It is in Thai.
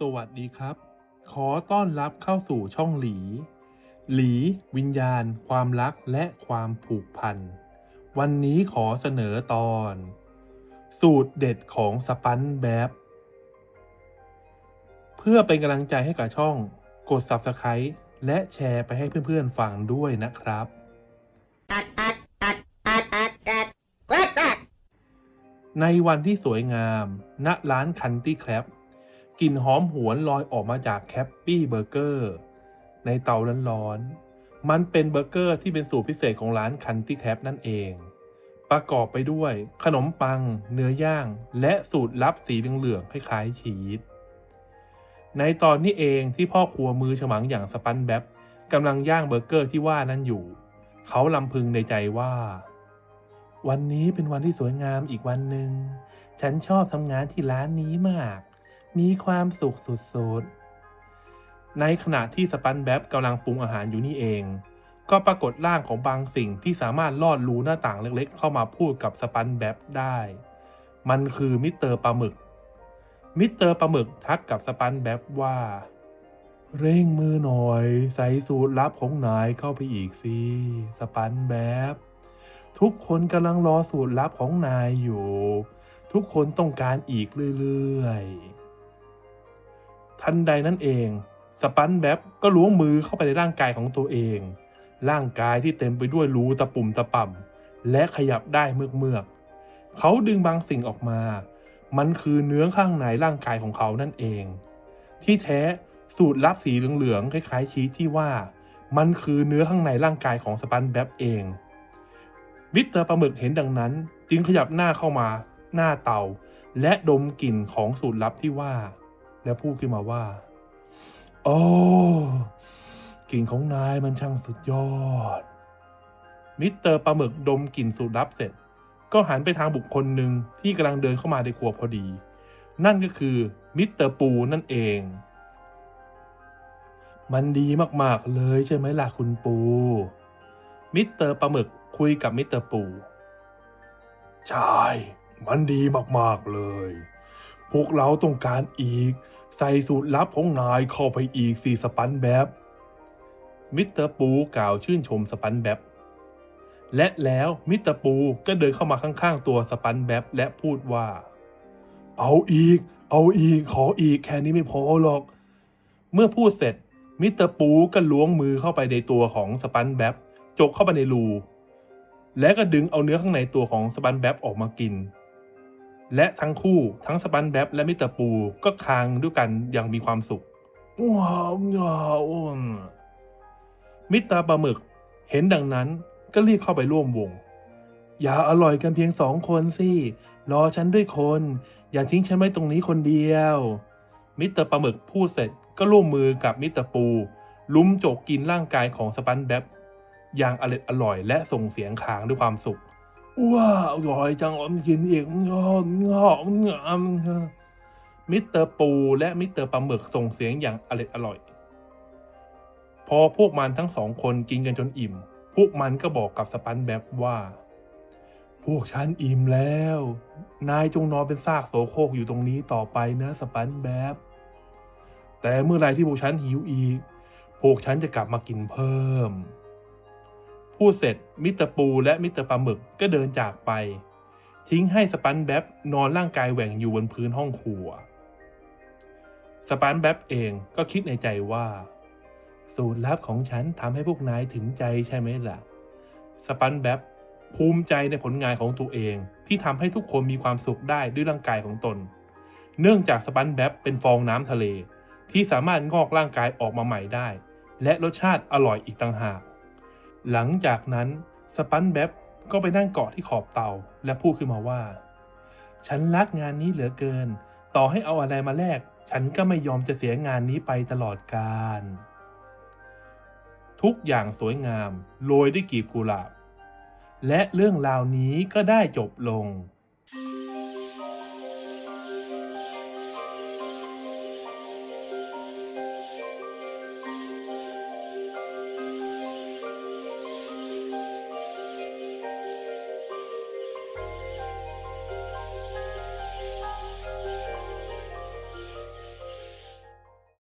สวัสดีครับ ขอต้อนรับเข้าสู่ช่องหลี หลี วิญญาณ ความรักและความผูกพัน วันนี้ขอเสนอตอน สูตรเด็ดของสปันแบบ เพื่อเป็นกำลังใจให้กับช่อง กด Subscribe และแชร์ไปให้เพื่อนๆฟังด้วยนะครับ ในวันที่สวยงาม ณ ร้านคันตี้แครบ กลิ่นหอมหวนลอยออกมาจากแคปปี้เบอร์เกอร์ในเตาร้อนๆ มันเป็นเบอร์เกอร์ที่เป็นสูตรพิเศษของร้านคันตี้แครบนั่นเอง ประกอบไปด้วยขนมปัง เนื้อย่าง และสูตรลับสีเหลืองๆคล้ายๆชีส ในตอนนี้เองที่พ่อครัวมือฉมังอย่างสปันแบ๊บกำลังย่างเบอร์เกอร์ที่ว่านั้นอยู่ เขาลำพึงในใจว่า วันนี้เป็นวันที่สวยงามอีกวันหนึ่ง ฉันชอบทำงานที่ร้านนี้มาก มีความสุขสุดๆ ในขณะที่สปันแบ๊บกำลังปรุงอาหารอยู่นี่เอง ก็ปรากฏร่างของบางสิ่งที่สามารถลอดรูหน้าต่างเล็กๆ เข้ามาพูดกับสปันแบ๊บได้ มันคือมิสเตอร์ปลาหมึก มิสเตอร์ปลาหมึกทักกับสปันแบ๊บว่า เร่งมือหน่อย ใส่สูตรลับของนายเข้าไปอีกสิสปันแบ๊บทุกคนกำลังรอสูตรลับของนายอยู่ ทุกคนต้องการอีกเรื่อยๆ ทันใดนั้นเอง สปันแบ๊บก็ล้วงมือเข้าไปในร่างกายของตัวเอง ร่างกายที่เต็มไปด้วยรูตะปุ่มตะป่ำและขยับได้เมือกๆเขาดึงบางสิ่งออกมา มันคือเนื้อข้างในร่างกายของเขานั่นเอง ที่แท้สูตรลับสีเหลืองๆคล้ายๆชีสที่ว่า มันคือเนื้อข้างในร่างกายของสปันแบ๊บเองมิสเตอร์ปลาหมึกเห็นดังนั้น จึงขยับหน้าเข้ามา หน้าเตา และดมกลิ่นของสูตรลับที่ว่า และพูดขึ้นมาว่า โอ้กลิ่นของนายมันช่างสุดยอด มิสเตอร์ปลาหมึกดมกลิ่นสูตรลับเสร็จ ก็หันไปทางบุคคลหนึ่งที่กำลังเดินเข้ามาในครัวพอดี นั่นก็คือมิสเตอร์ปูนั่นเอง มันดีมากๆเลยใช่ไหมล่ะคุณปู มิสเตอร์ปลาหมึกคุยกับมิสเตอร์ปู ใช่ มันดีมากๆเลย พวกเราต้องการอีก ใส่สูตรลับของนายเข้าไปอีกสี่สปันแบบมิสเตอร์ปูกล่าวชื่นชมสปันแบบและแล้วมิสเตอร์ปูก็เดินเข้ามาข้างๆ ตัวสปันแบบและพูดว่า เอาอีก เอาอีก ขออีกแค่นี้ไม่พอหรอก เมื่อพูดเสร็จมิสเตอร์ปูก็ล้วงมือเข้าไปในตัวของสปันแบ๊บจกเข้าไปในรูและก็ดึงเอาเนื้อข้างในตัวของสปันแบ๊บออกมากิน และทั้งคู่ทั้งสปันแบ๊บและมิเตอร์ปูก็คางด้วยกันอย่างมีความสุขว้าวว้าวมิตอร์ปลาหมึกเห็นดังนั้นก็รีบเข้าไปร่วมวง อย่าอร่อยกันเพียงสองคนสิ รอฉันด้วยคน อย่าทิ้งฉันไว้ตรงนี้คนเดียว มิตรปลาหมึกพูดเสร็จก็ร่วมมือกับมิตรปู ลุ้มโจกกินร่างกายของสปันแบ๊บอย่างอร่อยอร่อยและส่งเสียงขางด้วยความสุข ว้าวอร่อยจังอมกินอีกงอมงอมงอมมิสเตอร์ปูและมิสเตอร์ปลาหมึกส่งเสียงอย่างอร่อยอร่อย พอพวกมันทั้งสองคนกินกันจนอิ่ม พวกมันก็บอกกับสปันแบ๊บว่า พวกฉันอิ่มแล้ว นายจงนอนเป็นซากโสโครกอยู่ตรงนี้ต่อไปนะสปันแบ๊บแต่เมื่อไรที่พวกฉันหิวอีก พวกฉันจะกลับมากินเพิ่ม พูดเสร็จมิสเตอร์ปูและมิสเตอร์ปลาหมึกก็เดินจากไป ทิ้งให้สปันแบบนอนร่างกายแหว่งอยู่บนพื้นห้องครัว สปันแบบเองก็คิดในใจว่า สูตรลับของฉันทำให้พวกนายถึงใจใช่ไหมล่ะ สปันแบบภูมิใจในผลงานของตัวเองที่ทำให้ทุกคนมีความสุขได้ด้วยร่างกายของตน เนื่องจากสปันแบบเป็นฟองน้ำทะเล ที่สามารถงอกร่างกายออกมาใหม่ได้ และรสชาติอร่อยอีกต่างหาก หลังจากนั้นสปันแบ๊บก็ไปนั่งเกาะที่ขอบเตาและพูดขึ้นมาว่า ฉันรักงานนี้เหลือเกิน ต่อให้เอาอะไรมาแลก ฉันก็ไม่ยอมจะเสียงานนี้ไปตลอดกาลทุกอย่างสวยงามโรยด้วยกีบกุหลาบ และเรื่องราวนี้ก็ได้จบลง